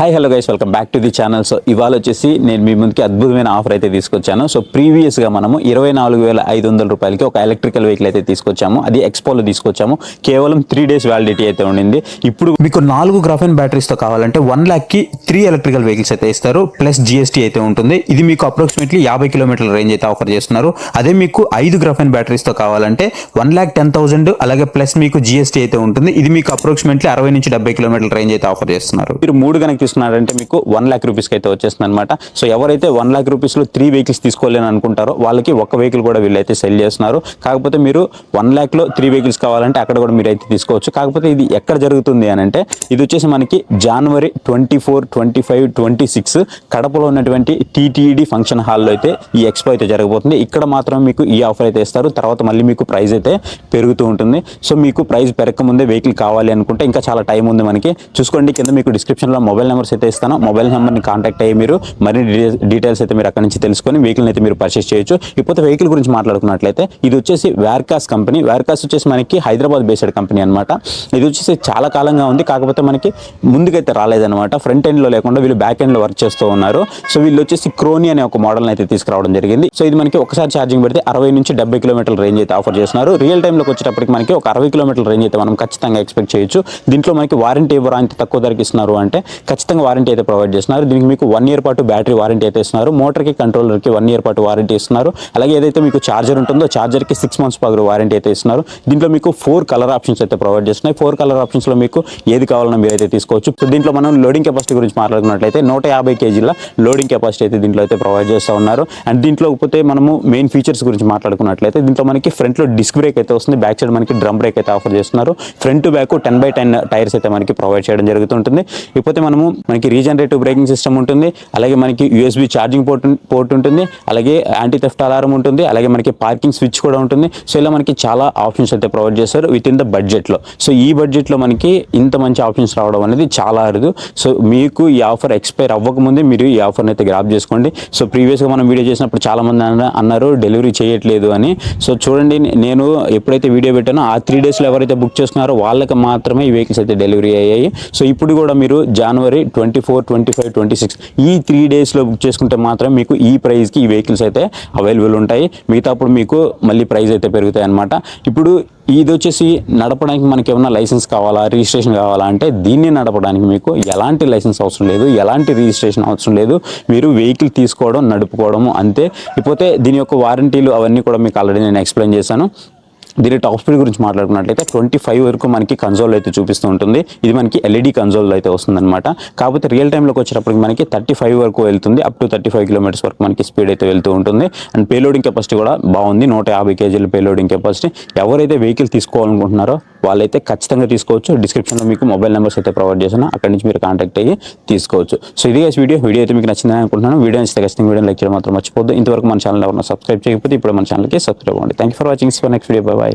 Hi hello guys welcome back to the channel so ఇవాళ వచ్చేసి నేను మీ ముందుకి అద్భుతమైన ఆఫర్ అయితే తీసుకొచ్చాను. సో ప్రీవియస్గా మనము ఇరవై నాలుగు వేల ఐదు వందల రూపాయలకి ఒక ఎలక్ట్రికల్ వెహికల్ అయితే తీసుకొచ్చాము. అది ఎక్స్పోలో తీసుకొచ్చాము. కేవలం త్రీ డేస్ వ్యాలిడిటీ అయితే ఉండింది. ఇప్పుడు మీకు నాలుగు గ్రాఫెన్ బ్యాటరీస్తో కావాలంటే వన్ ల్యాక్కి త్రీ ఎలక్ట్రికల్ వెహికల్స్ అయితే ఇస్తారు. ప్లస్ జిఎస్టీ అయితే ఉంటుంది. ఇది మీకు అప్రాక్సిమేట్లీ యాభై కిలోమీటర్ల రేంజ్ అయితే ఆఫర్ చేస్తున్నారు. అదే మీకు ఐదు గ్రాఫెన్ బ్యాటరీస్తో కావాలంటే వన్ ల్యాక్ టెన్ థౌసండ్ అలాగే ప్లస్ మీకు జిఎస్టీ అయితే ఉంటుంది. ఇది మీకు అప్రాక్సిమేట్లీ అరవై నుంచి డెబ్బై కిలోమీటర్ల రేంజ్ అయితే ఆఫర్ చేస్తున్నారు. మీరు మూడు కనుక తీసుకున్నారంటే మీకు వన్ ల్యాక్ రూపీస్కి అయితే వచ్చేస్తుంది అనమాట సో ఎవరైతే వన్ ల్యాక్ రూపీస్లో త్రీ వెహికల్స్ తీసుకోలేని అనుకుంటారో వాళ్ళకి ఒక వెహికల్ కూడా వీళ్ళైతే సెల్ చేస్తున్నారు. కాకపోతే మీరు వన్ ల్యాక్లో త్రీ వెహికల్స్ కావాలంటే అక్కడ కూడా మీరు అయితే తీసుకోవచ్చు. కాకపోతే ఇది ఎక్కడ జరుగుతుంది అని అంటే ఇది వచ్చేసి మనకి January twenty four twenty five twenty six కడపలో ఉన్నటువంటి టీటీడీ ఫంక్షన్ హాల్లో అయితే ఈ ఎక్స్పో అయితే జరగబోతుంది. ఇక్కడ మాత్రం మీకు ఈ ఆఫర్ అయితే ఇస్తారు. తర్వాత మళ్ళీ మీకు ప్రైస్ అయితే పెరుగుతూ ఉంటుంది. సో మీకు ప్రైస్ పెరగకముందే వెహికల్ కావాలి అనుకుంటే ఇంకా చాలా టైం ఉంది మనకి. చూసుకోండి కింద మీకు డిస్క్రిప్షన్లో మొబైల్ నెంబర్స్ అయితే ఇస్తాను. మొబైల్ నెంబర్ని కాంటాక్ట్ అయ్యి మీరు మరిన్ని డీటెయిల్స్ అయితే మీరు అక్కడ నుంచి తెలుసుకొని వెహికల్ అయితే మీరు పర్చేస్ చేయొచ్చు. ఇకపోతే వెహికల్ గురించి మాట్లాడుకున్నట్లయితే ఇది వచ్చేసి వ్యార్కాస్ కంపెనీ. వ్యార్కాస్ వచ్చేసి మనకి హైదరాబాద్ బేస్డ్ కంపెనీ అనమాట ఇది వచ్చేసి చాలా కాలంగా ఉంది. కాకపోతే మనకి ముందుకైతే రాలేదన్నమాట. ఫ్రంట్ ఎండ్లో లేకుండా వీళ్ళు బ్యాక్ ఎండ్లో వర్క్ చేస్తూ ఉన్నారు. సో వీళ్ళు వచ్చేసి క్రోని అనే ఒక మోడల్ అయితే తీసుకురావడం జరిగింది. సో ఇది మనకి ఒకసారి ఛార్జింగ్ పెడితే అరవై నుంచి డెబ్బై కిలోమీటర్ల రేంజ్ అయితే ఆఫర్ చేస్తున్నారు. రియల్ టైంలోకి వచ్చేటప్పటికి మనకి ఒక అరవై కిలోమీటర్ల రేంజ్ అయితే మనం ఖచ్చితంగా ఎక్స్పెక్ట్ చేయొచ్చు. దీంట్లో మనకి వారంటీ ఇవ్వరా అంత తక్కువ ధరకి ఇస్తున్నారు అంటే ఖచ్చితంగా వారంటీ అయితే ప్రొవైడ్ చేస్తున్నారు. దీనికి మీకు వన్ ఇయర్ పాటు బ్యాటరీ వారంటీ అయితే ఇస్తున్నారు. మోటార్కి కంట్రోలర్కి వన్ ఇయర్ పాటు వారంటీ ఇస్తున్నారు. అలాగే ఏదైతే మీకు ఛార్జర్ ఉంటుందో చార్జర్కి సిక్స్ మంత్స్ పాటు వారంటీ అయితే ఇస్తున్నారు. దీంట్లో మీకు ఫోర్ కలర్ ఆప్షన్స్ అయితే ప్రొవైడ్ చేస్తున్నాయి. ఫోర్ కలర్ ఆప్షన్స్లో మీకు ఏది కావాలన్నా మీరు అయితే తీసుకోవచ్చు. సో దీంట్లో మనం లోడింగ్ కెపాసిటీ గురించి మాట్లాడుకున్నట్లయితే నూట యాభై కేజీల లోడింగ్ కెపాసిటీ అయితే దీంట్లో అయితే ప్రొవైడ్ చేస్తూ ఉన్నారు. అండ్ దీంట్లో పోతే మనము మెయిన్ ఫీచర్స్ గురించి మాట్లాడుకున్నట్లయితే దీంట్లో మనకి ఫ్రంట్లో డిస్క్ బ్రేక్ అయితే వస్తుంది. బ్యాక్ సైడ్ మనకి డ్రమ్ బ్రేక్ అయితే ఆఫర్ చేస్తున్నారు. Front back ten by ten tyres అయితే మనకి ప్రొవైడ్ చేయడం జరుగుతుంటుంది. ఇకపోతే మనము మనకి రీజనరేటివ్ బ్రేకింగ్ సిస్టమ్ ఉంటుంది అలాగే మనకి యూఎస్బి ఛార్జింగ్ పోర్ట్ పోర్ట్ ఉంటుంది అలాగే యాంటీ థెఫ్ట్ అలారం ఉంటుంది అలాగే మనకి పార్కింగ్ స్విచ్ కూడా ఉంటుంది. సో ఇలా మనకి చాలా ఆప్షన్స్ అయితే ప్రొవైడ్ చేస్తారు విత్ ఇన్ ద బడ్జెట్లో సో ఈ బడ్జెట్లో మనకి ఇంత మంచి ఆప్షన్స్ రావడం అనేది చాలా అరుదు. సో మీకు ఈ ఆఫర్ ఎక్స్పైర్ అవ్వకముందే మీరు ఈ ఆఫర్ని అయితే గ్రాప్ చేసుకోండి. సో ప్రీవియస్గా మనం వీడియో చేసినప్పుడు చాలామంది అన్న- అన్నారు డెలివరీ చేయట్లేదు అని. సో చూడండి నేను ఎప్పుడైతే వీడియో పెట్టానో ఆ త్రీ డేస్లో ఎవరైతే బుక్ చేసుకున్నారో వాళ్ళకి మాత్రమే ఈ వెహికల్స్ అయితే డెలివరీ అయ్యాయి. సో ఇప్పుడు కూడా మీరు January twenty four twenty five twenty six ఈ త్రీ డేస్లో బుక్ చేసుకుంటే మాత్రం మీకు ఈ ప్రైస్కి ఈ వెహికల్స్ అయితే అవైలబుల్ ఉంటాయి. మిగతా అప్పుడు మీకు మళ్ళీ ప్రైస్ అయితే పెరుగుతాయి అనమాట ఇప్పుడు ఇది వచ్చేసి నడపడానికి మనకి ఏమైనా లైసెన్స్ కావాలా రిజిస్ట్రేషన్ కావాలా అంటే దీన్ని నడపడానికి మీకు ఎలాంటి లైసెన్స్ అవసరం లేదు ఎలాంటి రిజిస్ట్రేషన్ అవసరం లేదు. మీరు వెహికల్ తీసుకోవడం నడుపుకోవడం అంతే. ఇకపోతే దీని యొక్క వారంటీలు అవన్నీ కూడా మీకు ఆల్రెడీ నేను ఎక్స్ప్లెయిన్ చేశాను. దీని టాప్ స్పీడ్ గురించి మాట్లాడుకున్నట్లయితే ట్వంటీ ఫైవ్ వరకు మనకి కన్సోల్ అయితే చూపిస్తూ ఉంటుంది. ఇది మనకి ఎల్ఈడి కన్సోల్ అయితే వస్తుందన్నమాట. కాకపోతే రియల్ టైంలోకి వచ్చేటప్పటికి మనకి థర్టీ ఫైవ్ వరకు వెళ్తుంది. Up to thirty five kilometres వరకు మనకి స్పీడ్ అయితే వెళ్తూ ఉంటుంది. అండ్ పేలోడింగ్ కెపాసిటీ కూడా బాగుంది. నూట యాభై కేజీల పేలోడింగ్ కెపాసిటీ ఎవరైతే వెహికల్ తీసుకోవాలనుకుంటున్నారో వాళ్ళైతే ఖచ్చితంగా తీసుకోవచ్చు. డిస్క్రిప్షన్లో మీకు మొబైల్ నెంబర్స్ అయితే ప్రొవైడ్ చేశాను అక్కడి నుంచి మీరు కాంటాక్ట్ అయ్యి తీసుకోవచ్చు. సో ఇది వీడియో వీడియో అయితే మీకు నచ్చిందని అనుకుంటున్నాను. వీడియో నచ్చితే ఖచ్చితంగా వీడియో లైక్ చేయడం మాత్రం మర్చిపోద్దు ఇంతవరకు మన ఛానల్ ఎవరైనా సబ్స్క్రైబ్ చేయకపోతే ఇప్పుడు మన ఛానల్కి సబ్స్క్రైబ్ అవ్వండి. Thank you for watching for next video bye